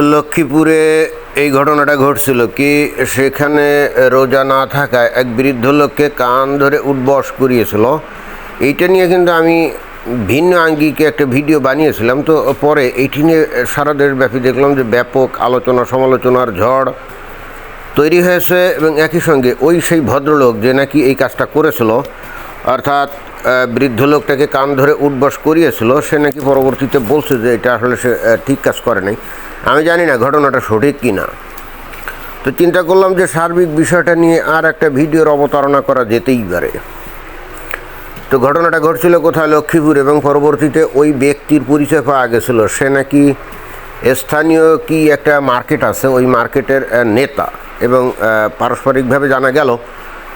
লক্ষ্মীপুরে এই ঘটনাটা ঘটছিল কি সেখানে রোজা না থাকায় এক বৃদ্ধ লোককে কান ধরে উঠবস করিয়েছিল। এইটা নিয়ে কিন্তু আমি ভিন্ন আঙ্গিকে একটা ভিডিও বানিয়েছিলাম। তো পরে এইটি নিয়ে সারা দেশব্যাপী দেখলাম যে ব্যাপক আলোচনা, সমালোচনার ঝড় তৈরি হয়েছে এবং একই সঙ্গে ওই সেই ভদ্রলোক যে নাকি এই কাজটা করেছিল, অর্থাৎ বৃদ্ধ লোকটাকে কান ধরে উঠবস করিয়েছিল, সে নাকি পরবর্তীতে বলছে যে এটা আসলে সে ঠিক কাজ করে নাই। আমি জানি না ঘটনাটা সঠিক কি না তো চিন্তা করলাম যে সার্বিক বিষয়টা নিয়ে আর একটা ভিডিওর অবতারণা করা যেতেই পারে। তো ঘটনাটা ঘটছিল কোথায়? লক্ষ্মীপুর এবং পরবর্তীতে ওই ব্যক্তির পরিচয় পাওয়া গেছিল। সে নাকি স্থানীয় কি একটা মার্কেট আছে, ওই মার্কেটের নেতা এবং পারস্পরিকভাবে জানা গেল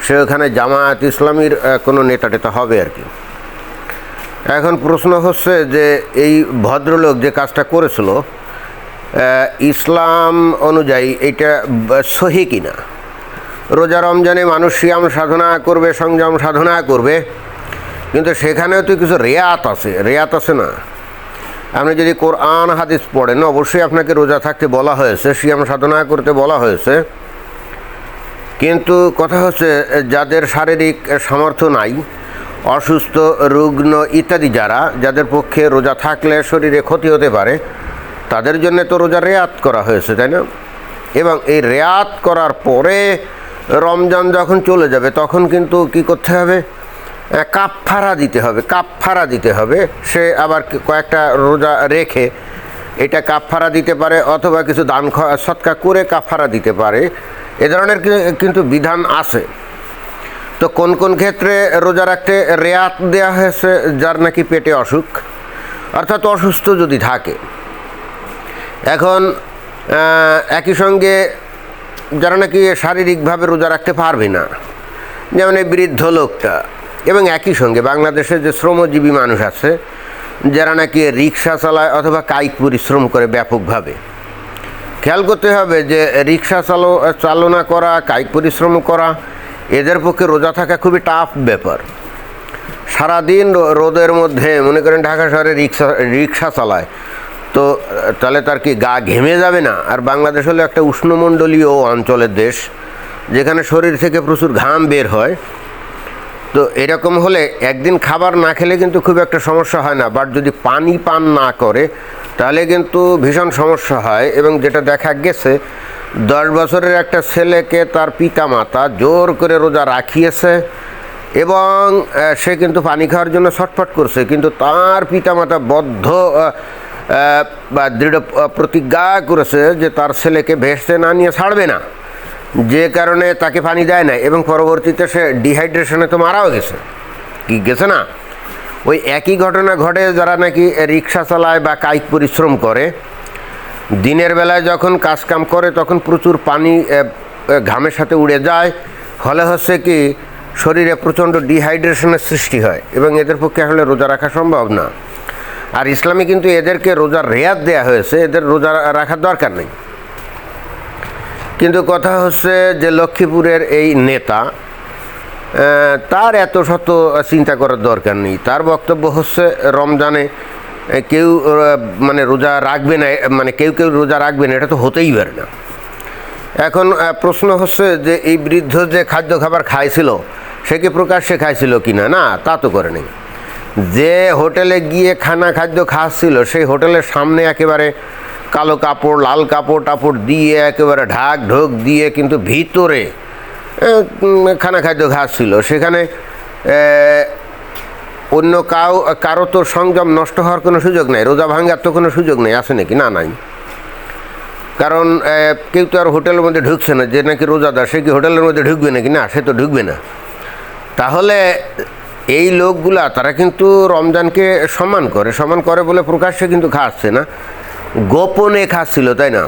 সে ওখানে জামায়াত ইসলামীর কোনো নেতা টেতা হবে আর কি। এখন প্রশ্ন হচ্ছে যে এই ভদ্রলোক যে কাজটা করেছিল ইসলাম অনুযায়ী এটা সহি কিনা? রোজা রমজানে মানুষ সিয়াম সাধনা করবে, সংযম সাধনা করবে, কিন্তু সেখানেও তো কিছু রেয়াত আছে। রেয়াত আছে না? আপনি যদি কোরআন, হাদিস পড়েন, অবশ্যই আপনাকে রোজা থাকতে বলা হয়েছে, সিয়াম সাধনা করতে বলা হয়েছে। কিন্তু কথা হচ্ছে যাদের শারীরিক সামর্থ্য নাই অসুস্থ রুগ্ন ইত্যাদি যারা যাদের পক্ষে রোজা থাকলে শরীরে ক্ষতি হতে পারে তাদের জন্য তো রোজা রেয়াত করা হয়েছে তাই না? এবং এই রেয়াত করার পরে রমজান যখন চলে যাবে তখন কিন্তু কি করতে হবে? আহ, কাপফারা দিতে হবে কাপ কাপফারা দিতে হবে। সে আবার কয়েকটা রোজা রেখে এটা কাপ কাপফারা দিতে পারে অথবা কিছু দান সৎকা করে কাপফারা দিতে পারে। এ ধরনের কিন্তু বিধান আছে। তো কোন কোন ক্ষেত্রে রোজা রাখতে রেয়াত দেওয়া হয়েছে, যার নাকি পেটে অসুখ? অর্থাৎ অসুস্থ যদি থাকে। এখন একই সঙ্গে যারা নাকি শারীরিকভাবে রোজা রাখতে পারবে না, যেমন এই বৃদ্ধ লোকটা, এবং একই সঙ্গে বাংলাদেশে যে শ্রমজীবী মানুষ আছে, যারা নাকি রিক্সা চালায় অথবা কায়িক পরিশ্রম করে ব্যাপকভাবে খেয়াল করতে হবে যে রিক্সা চালো, চালনা করা, কায়িক পরিশ্রম করা, এদের পক্ষে রোজা থাকা খুবই টাফ ব্যাপার। সারাদিন রোদের মধ্যে মনে করেন ঢাকা শহরে রিক্সা রিক্সা চালায়। তো, তাহলে তার কি গা ঘেমে যাবে না? আর বাংলাদেশ হলো একটা উষ্ণমণ্ডলীয় অঞ্চলের দেশ, যেখানে শরীর থেকে প্রচুর ঘাম বের হয়। তো এরকম হলে একদিন খাবার না খেলে কিন্তু খুব একটা সমস্যা হয় না। বাট যদি পানি পান না করে তাহলে কিন্তু ভীষণ সমস্যা হয় এবং যেটা দেখা গেছে, দশ বছরের একটা ছেলেকে তার পিতা মাতা জোর করে রোজা রাখিয়েছে এবং সে কিন্তু পানি খাওয়ার জন্য ছটফট করছে, কিন্তু তার পিতামাতা বদ্ধ বা দৃঢ় প্রতিজ্ঞা করেছে যে তার ছেলেকে ভেসতে না নিয়ে ছাড়বে না। যে কারণে তাকে পানি দেয় না এবং পরবর্তীতে সে ডিহাইড্রেশনে তো মারাও গেছে। কি গেছে না? ওই একই ঘটনা ঘটে যারা নাকি রিক্সা চালায় বা কায়িক পরিশ্রম করে, দিনের বেলায় যখন কাজকাম করে তখন প্রচুর পানি ঘামের সাথে উড়ে যায়। ফলে হচ্ছে কি, শরীরে প্রচণ্ড ডিহাইড্রেশনের সৃষ্টি হয় এবং এদের পক্ষে আসলে রোজা রাখা সম্ভব না। আর ইসলামে কিন্তু এদেরকে রোজার রেয়াত দেওয়া হয়েছে, এদের রোজা রাখার দরকার নেই। কিন্তু কথা হচ্ছে যে লক্ষ্মীপুরের এই নেতা তার এত শত চিন্তা করার দরকার নেই। তার বক্তব্য হচ্ছে রমজানে কেউ মানে রোজা রাখবে না মানে কেউ কেউ রোজা রাখবে না, এটা তো হতেই পারে না। এখন প্রশ্ন হচ্ছে যে এই বৃদ্ধ যে খাদ্য খাবার খাইছিল, সে কি প্রকাশ্যে খাইছিল কি না না, তা তো করে নেই। যে হোটেলে গিয়ে খানা খাদ্য খাচ্ছিল, সেই হোটেলের সামনে একেবারে কালো কাপড়, লাল কাপড় টাপড় দিয়ে একেবারে ঢাক ঢোক দিয়ে কিন্তু ভিতরে খানা খাদ্য ঘাস ছিল। সেখানে অন্য কাউ, কারও তো সংযম নষ্ট হওয়ার কোনো সুযোগ নেই, রোজা ভাঙ্গার তো কোনো সুযোগ নেই, আছে নাকি? না, নাই। কারণ কেউ তো আর হোটেলের মধ্যে ঢুকছে না, যে নাকি রোজাদার, সে কি হোটেলের মধ্যে ঢুকবে নাকি? না, সে তো ঢুকবে না। তাহলে, এই লোকগুলা, তারা কিন্তু রমজানকে সম্মান করে। সম্মান করে বলে প্রকাশ্যে কিন্তু খাচ্ছে না। গোপনে খাচ্ছিল, তাই না?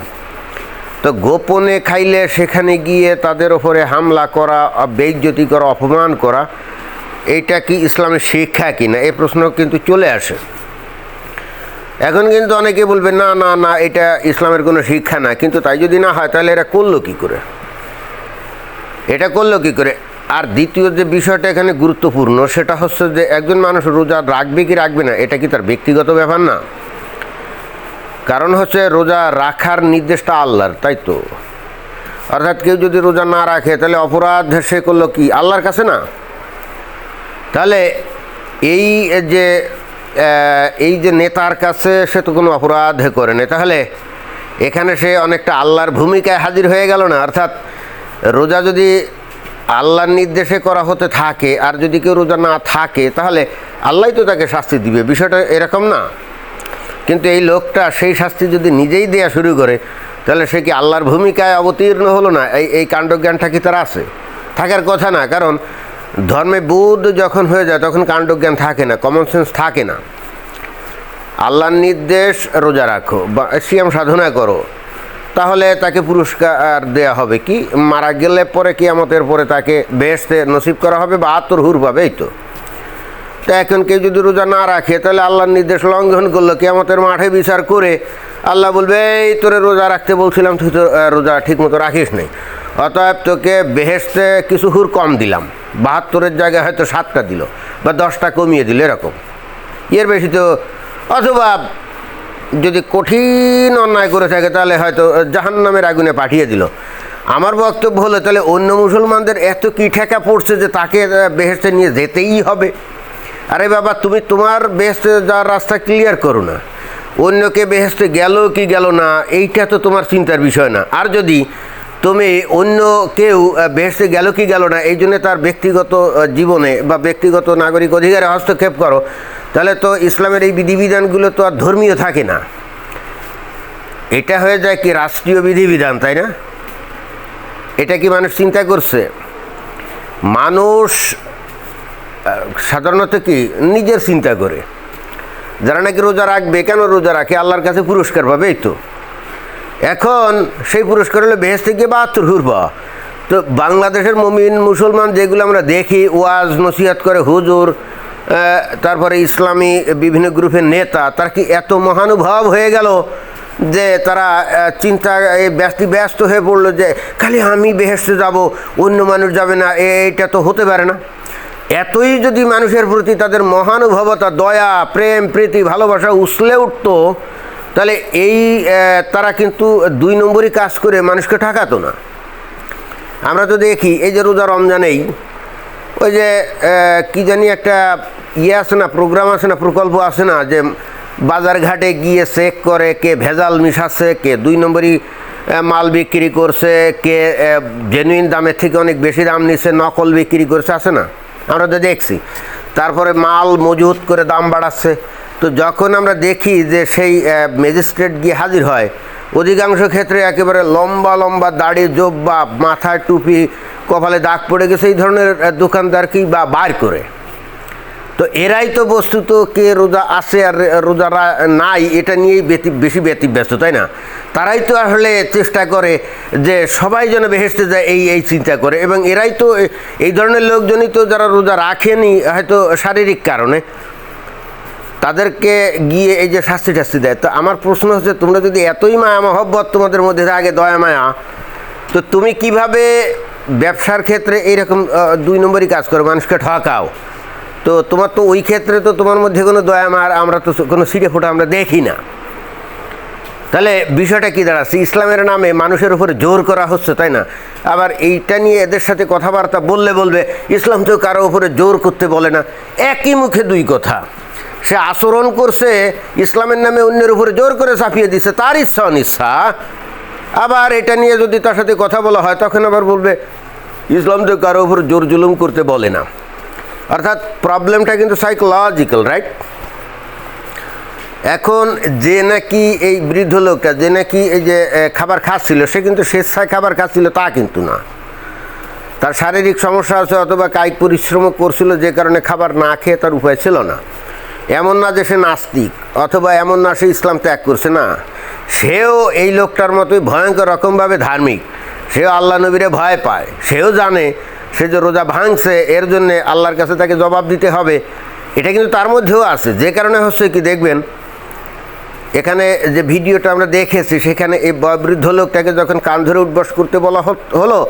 তো গোপনে খাইলে সেখানে গিয়ে তাদের ওপরে হামলা করা, বেইজ্জতি করা, অপমান করা, এইটা কি ইসলামের শিক্ষা কি না এই প্রশ্ন কিন্তু চলে আসে। এখন কিন্তু অনেকে বলবে, না না না, এটা ইসলামের কোনো শিক্ষা না। কিন্তু তাই যদি না হয়, তাহলে এরা করল কী করে? এটা করল কী করে? আর দ্বিতীয় যে বিষয়টা এখানে গুরুত্বপূর্ণ, সেটা হচ্ছে যে একজন মানুষ রোজা রাখবে কি রাখবে না, এটা কি তার ব্যক্তিগত ব্যাপার না? কারণ হচ্ছে রোজা রাখার নির্দেশটা আল্লাহর, তাই তো? অর্থাৎ কেউ যদি রোজা না রাখে, তাহলে অপরাধ সে করল কি? আল্লাহর কাছে না? তাহলে এই যে এই যে নেতার কাছে সে তো কোনো অপরাধ করেনি। তাহলে এখানে সে অনেকটা আল্লাহর ভূমিকায় হাজির হয়ে গেল না? অর্থাৎ রোজা যদি আল্লাহর নির্দেশে করা হতে থাকে, আর যদি কেউ রোজা না থাকে, তাহলে আল্লাহই তো তাকে শাস্তি দিবে। বিষয়টা এরকম না? কিন্তু এই লোকটা সেই শাস্তি যদি নিজেই দেয়া শুরু করে, তাহলে সে কি আল্লাহর ভূমিকায় অবতীর্ণ হলো না? এই এই কাণ্ডজ্ঞানটা কি তার আছে? থাকার কথা না, কারণ ধর্মে বুধ যখন হয়ে যায়, তখন কাণ্ডজ্ঞান থাকে না কমন সেন্স থাকে না। আল্লাহর নির্দেশ রোজা রাখো, বা সিয়াম সাধনা করো, তাহলে তাকে পুরস্কার দেয়া হবে। কি, মারা গেলে পরে কিয়ামতের পরে তাকে বেহেশতে নসিব করা হবে বা আত্মর হুর পাবে, এই তো। তো এখন কেউ যদি রোজা না রাখে, তাহলে আল্লাহর নির্দেশ লঙ্ঘন করল, কেয়ামতের মাঠে বিচার করে আল্লাহ বলবে, এই তোরে রোজা রাখতে বলছিলাম, তুই তো রোজা ঠিক মতো রাখিস নাই অতএব তোকে বেহেস্তে কিছু হুর কম দিলাম, বাহাত্তরের জায়গায় হয়তো সাতটা দিল বা দশটা কমিয়ে দিল, এরকম। এর বেশি তো, অথবা যদি কঠিন অন্যায় করে থাকে, তাহলে হয়তো জাহান্নামের আগুনে পাঠিয়ে দিল। আমার বক্তব্য হলো, তাহলে অন্য মুসলমানদের এত কি ঠেকা পড়ছে যে তাকে বেহেস্তে নিয়ে যেতেই হবে? আরে বাবা, তুমি তোমার বেহেস্তে যাওয়ার রাস্তা ক্লিয়ার করো না। অন্যকে বেহেস্তে গেল কি গেল না, এইটা তো তোমার চিন্তার বিষয় না। আর যদি তুমি অন্য কেউ বেহেস্তে গেল কি গেল না, এই জন্য তার ব্যক্তিগত জীবনে বা ব্যক্তিগত নাগরিক অধিকারে হস্তক্ষেপ করো, তাহলে তো ইসলামের এই বিধিবিধানগুলো তো আর ধর্মীয় থাকে না। এটা হয়ে যায় কি রাষ্ট্রীয় বিধিবিধান, তাই না? এটা কি মানুষ চিন্তা করছে? মানুষ সাধারণত কি? নিজের চিন্তা করে। যারা নাকি রোজা রাখবে, কেন রোজা রাখে? আল্লাহর কাছে পুরস্কার পাবে তো। এখন সেই পুরস্কার হলো বেহেস্তে গিয়ে বাহাত্তর হুর পাওয়া তো বাংলাদেশের মমিন, মুসলমান যেগুলো আমরা দেখি, ওয়াজ, নসিহাত করে হুজুর তারপরে ইসলামী বিভিন্ন গ্রুপের নেতা, তার কি এত মহানুভব হয়ে গেল যে তারা চিন্তা ব্যস্ত ব্যস্ত হয়ে পড়ল যে, খালি আমি বেহেস্তে যাব, অন্য মানুষ যাবে না এইটা তো হতে পারে না। এতই যদি মানুষের প্রতি তাদের মহানুভবতা, দয়া, প্রেম, প্রীতি, ভালোবাসা উছলে উঠতো, তাহলে এই তারা কিন্তু দুই নম্বরই কাজ করে মানুষকে ঠকাতো না। আমরা তো দেখি, এই যে রোজা রমজানেই, ওই যে কি জানি একটা ইয়ে আছে না, প্রোগ্রাম আছে না, প্রকল্প আছে না, যে বাজার ঘাটে গিয়ে চেক করে কে ভেজাল মিশাচ্ছে, কে দুই নম্বরই মাল বিক্রি করছে, কে জেনুইন দামের থেকে অনেক বেশি দাম নিচ্ছে, নকল বিক্রি করছে, আছে না? আমরা তো দেখছি। তারপরে মাল মজুত করে দাম বাড়াচ্ছে। তো যখন আমরা দেখি যে সেই ম্যাজিস্ট্রেট গিয়ে হাজির হয়, অধিকাংশ ক্ষেত্রে একেবারে লম্বা লম্বা দাড়ি, জোব্বা মাথায় টুপি, কপালে দাগ পড়ে গেছে, এই ধরনের দোকানদারকেই বা বার করে? তো এরাই তো বস্তুত কে রোজা আছে আর রোজা রা- নাই, এটা নিয়েই বেশি ব্যতিব্যস্ত, তাই না? তারাই তো আসলে চেষ্টা করে যে সবাই যেন বেহেসতে যায়, এই এই চিন্তা করে। এবং এরাই তো এই ধরনের লোকজনই তো যারা রোজা রাখেনি, হয়তো শারীরিক কারণে, তাদেরকে গিয়ে এই যে শাস্তি টাস্তি দেয়। তো আমার প্রশ্ন হচ্ছে, তোমরা যদি এতই মায়া মহব্বত তোমাদের মধ্যে আগে দয়া মায়া, তো তুমি কীভাবে ব্যবসার ক্ষেত্রে এইরকম দুই নম্বরই কাজ করো, মানুষকে ঠকাও? তো তোমার তো ওই ক্ষেত্রে তো তোমার মধ্যে কোনো দয়া মার আমরা তো কোনো সিটে ফোটা আমরা দেখি না। তাহলে বিষয়টা কি দাঁড়াচ্ছে? ইসলামের নামে মানুষের উপরে জোর করা হচ্ছে, তাই না? আবার এইটা নিয়ে এদের সাথে কথাবার্তা বললে বলবে, ইসলাম তো কারও উপরে জোর করতে বলে না। একই মুখে দুই কথা। সে আচরণ করছে, ইসলামের নামে অন্যের উপরে জোর করে চাপিয়ে দিচ্ছে, তার ইচ্ছা অনিচ্ছা। আবার এটা নিয়ে যদি তার সাথে কথা বলা হয়, তখন আবার বলবে, ইসলাম তো কারও উপর জোর জুলুম করতে বলে না। অর্থাৎ প্রবলেমটা কিন্তু সাইকোলজিক্যাল রাইট এখন যে নাকি এই বৃদ্ধ লোকটা, যে নাকি এই যে খাবার খাচ্ছিল, সে কিন্তু স্বেচ্ছায় খাবার খাচ্ছিল, তা কিন্তু না। তার শারীরিক সমস্যা আছে অথবা কায়িক পরিশ্রম করছিল, যে কারণে খাবার না খেয়ে তার উপায় ছিল না। এমন না যে সে নাস্তিক, অথবা এমন না সে ইসলাম ত্যাগ করছে, না। সেও এই লোকটার মতোই ভয়ঙ্কর রকমভাবে ধার্মিক। সেও আল্লাহ নবীরে ভয় পায়। সেও জানে সে যে রোজা ভাঙছে, এর জন্যে আল্লাহর কাছে তাকে জবাব দিতে হবে। এটা কিন্তু তার মধ্যেও আছে। যে কারণে হচ্ছে কি, দেখবেন এখানে যে ভিডিওটা আমরা দেখেছি, সেখানে এই বয়োবৃদ্ধ লোকটাকে যখন কান ধরে উঠবস করতে বলা হলো,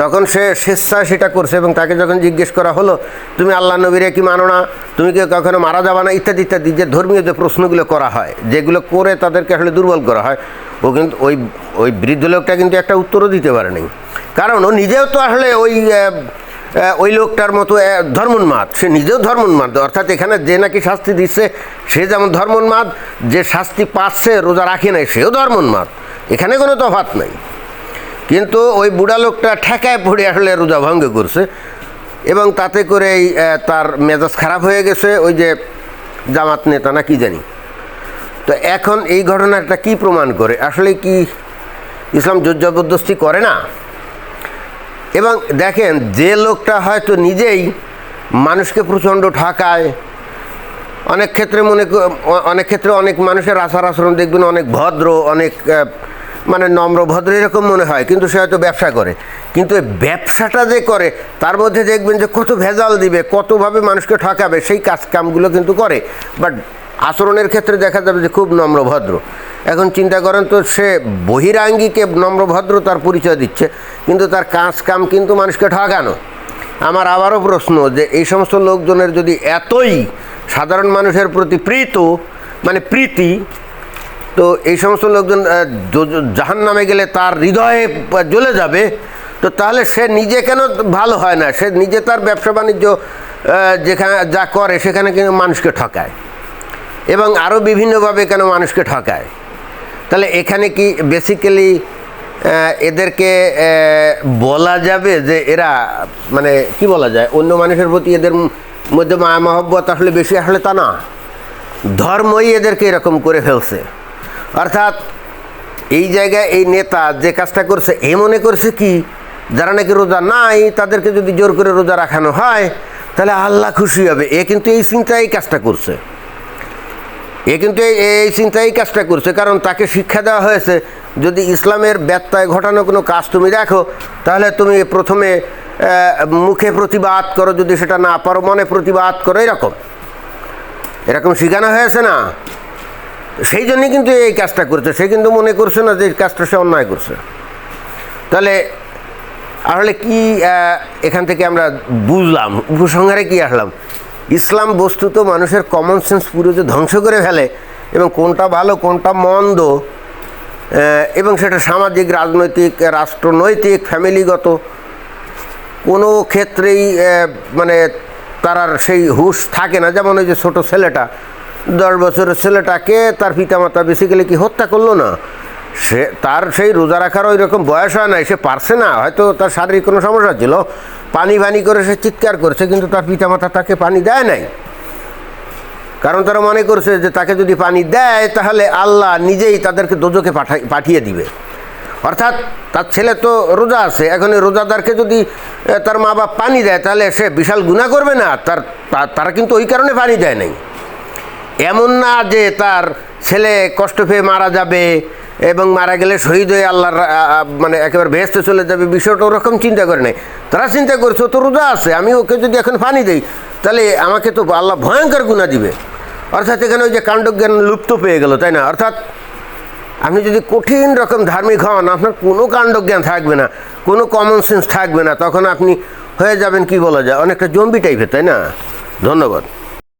তখন সে স্বেচ্ছায় সেটা করছে এবং তাকে যখন জিজ্ঞেস করা হলো, তুমি আল্লাহ নবীরে কি মানো না? তুমি কি কখনো মারা যাবা না? ইত্যাদি ইত্যাদি যে ধর্মীয় যে প্রশ্নগুলো করা হয়, যেগুলো করে তাদেরকে আসলে দুর্বল করা হয়, ও কিন্তু ওই ওই বৃদ্ধ লোকটা কিন্তু একটা উত্তরও দিতে পারেনি। কারণ ও নিজেও তো আসলে ওই ওই লোকটার মতো ধর্মোন্মাদ। সে নিজেও ধর্মোন্মাদ। অর্থাৎ এখানে যে নাকি শাস্তি দিচ্ছে সে যেমন ধর্মোন্মাদ যে শাস্তি পাচ্ছে রোজা রাখে নাই সেও ধর্মোন্মাদ। এখানে কোনো তফাৎ নাই। কিন্তু ওই বুড়া লোকটা ঠেকায় পড়ে আসলে রোজা ভঙ্গ করছে এবং তাতে করে এই, তার মেজাজ খারাপ হয়ে গেছে ওই যে জামাত নেতা না কি জানি। তো এখন এই ঘটনাটা কি প্রমাণ করে? আসলে কি ইসলাম জোর জবরদস্তি করে না? এবং দেখেন যে লোকটা হয়তো নিজেই মানুষকে প্রচণ্ড ঠকায়। অনেক ক্ষেত্রে মনে অনেক ক্ষেত্রে অনেক মানুষের আচার আচরণ দেখবেন অনেক ভদ্র, অনেক মানে নম্র ভদ্র এরকম মনে হয়, কিন্তু সে হয়তো ব্যবসা করে। কিন্তু ব্যবসাটা যে করে, তার মধ্যে দেখবেন যে কত ভেজাল দিবে, কতভাবে মানুষকে ঠকাবে, সেই কাজ কামগুলো কিন্তু করে। বাট আচরণের ক্ষেত্রে দেখা যাবে যে খুব নম্র ভদ্র এখন চিন্তা করেন তো, সে বহিরাঙ্গিকে নম্র ভদ্র তার পরিচয় দিচ্ছে, কিন্তু তার কাজ কাম কিন্তু মানুষকে ঠকানো আমার আবারও প্রশ্ন যে, এই সমস্ত লোকজনের যদি এতই সাধারণ মানুষের প্রতি প্রীত মানে প্রীতি, তো এই সমস্ত লোকজন জাহান নামে গেলে তার হৃদয়ে জ্বলে যাবে, তো তাহলে সে নিজে কেন ভালো হয় না? সে নিজে তার ব্যবসা বাণিজ্য যেখানে যা করে, সেখানে কিন্তু মানুষকে ঠকায়। এবং আরও বিভিন্নভাবে কেন মানুষকে ঠকায়? তাহলে এখানে কি বেসিক্যালি এদেরকে বলা যাবে যে এরা মানে কি বলা যায়? অন্য মানুষের প্রতি এদের মধ্যে মায়া মহব্বত আসলে বেশি, আসলে তা না। ধর্মই এদেরকে এরকম করে ফেলছে। অর্থাৎ এই জায়গায় এই নেতা যে কাজটা করছে, এ মনে করছে কি? যারা নাকি রোজা নাই, তাদেরকে যদি জোর করে রোজা রাখানো হয়, তাহলে আল্লাহ খুশি হবে। এ কিন্তু এই চিন্তায় এই কাজটা করছে। এ কিন্তু এই- চিন্তাই কাজটা করছে, কারণ তাকে শিক্ষা দেওয়া হয়েছে, যদি ইসলামের ব্যত্যয় ঘটানো কোনো কাজ তুমি দেখো, তাহলে তুমি প্রথমে মুখে প্রতিবাদ করো, যদি সেটা না পারো, মনে প্রতিবাদ করো, এরকম। এরকম শেখানো হয়েছে না। সেই জন্যই কিন্তু এই কাজটা করছে, সে কিন্তু মনে করছে না যে এই কাজটা সে অন্যায় করছে। তাহলে আসলে কি এখান থেকে আমরা বুঝলাম, উপসংহারে কি আসলাম? ইসলাম বস্তুত মানুষের কমন সেন্স পুরো যে ধ্বংস করে ফেলে এবং কোনটা ভালো, কোনটা মন্দ এবং সেটা সামাজিক, রাজনৈতিক, রাষ্ট্রনৈতিক ফ্যামিলিগত কোনো ক্ষেত্রেই মানে তার সেই হুশ থাকে না। যেমন ওই যে ছোটো ছেলেটা, দশ বছরের ছেলেটাকে তার পিতামাতা বেসিক্যালি কি হত্যা করল না? সে, তার সেই রোজা রাখার ওই রকম বয়স হয় নাই, সে পারছে না। হয়তো তার শারীরিক কোনো সমস্যা ছিল পানি পানি করে সে চিৎকার করছে, কিন্তু তার পিতামাতা তাকে পানি দেয় নাই। কারণ তারা মনে করছে যে তাকে যদি পানি দেয়, তাহলে আল্লাহ নিজেই তাদেরকে দোজকে পাঠাই, পাঠিয়ে দিবে। অর্থাৎ তার ছেলে তো রোজা আছে, এখন এই রোজাদারকে যদি তার মা বাপ পানি দেয়, তাহলে সে বিশাল গুণা করবে না? তার তারা কিন্তু ওই কারণে পানি দেয় নাই। এমন না যে তার ছেলে কষ্ট পেয়ে মারা যাবে এবং মারা গেলে শহীদ হয়ে আল্লাহর মানে একেবারে ভেস্তে চলে যাবে, বিষয়টা ওরকম চিন্তা করে নাই। তারা চিন্তা করছে তো রোজা আছে, আমি ওকে যদি এখন পানি দিই, তাহলে আমাকে তো আল্লাহ ভয়ঙ্কর গুণা দিবে। অর্থাৎ এখানে ওই যে কাণ্ডজ্ঞান লুপ্ত পেয়ে গেল, তাই না? অর্থাৎ আপনি যদি কঠিন রকম ধার্মিক হন, আপনার কোনো কাণ্ডজ্ঞান থাকবে না, কোনো কমন সেন্স থাকবে না, তখন আপনি হয়ে যাবেন, কি বলা যায়, অনেকটা জম্বি টাইপের তাই না? ধন্যবাদ।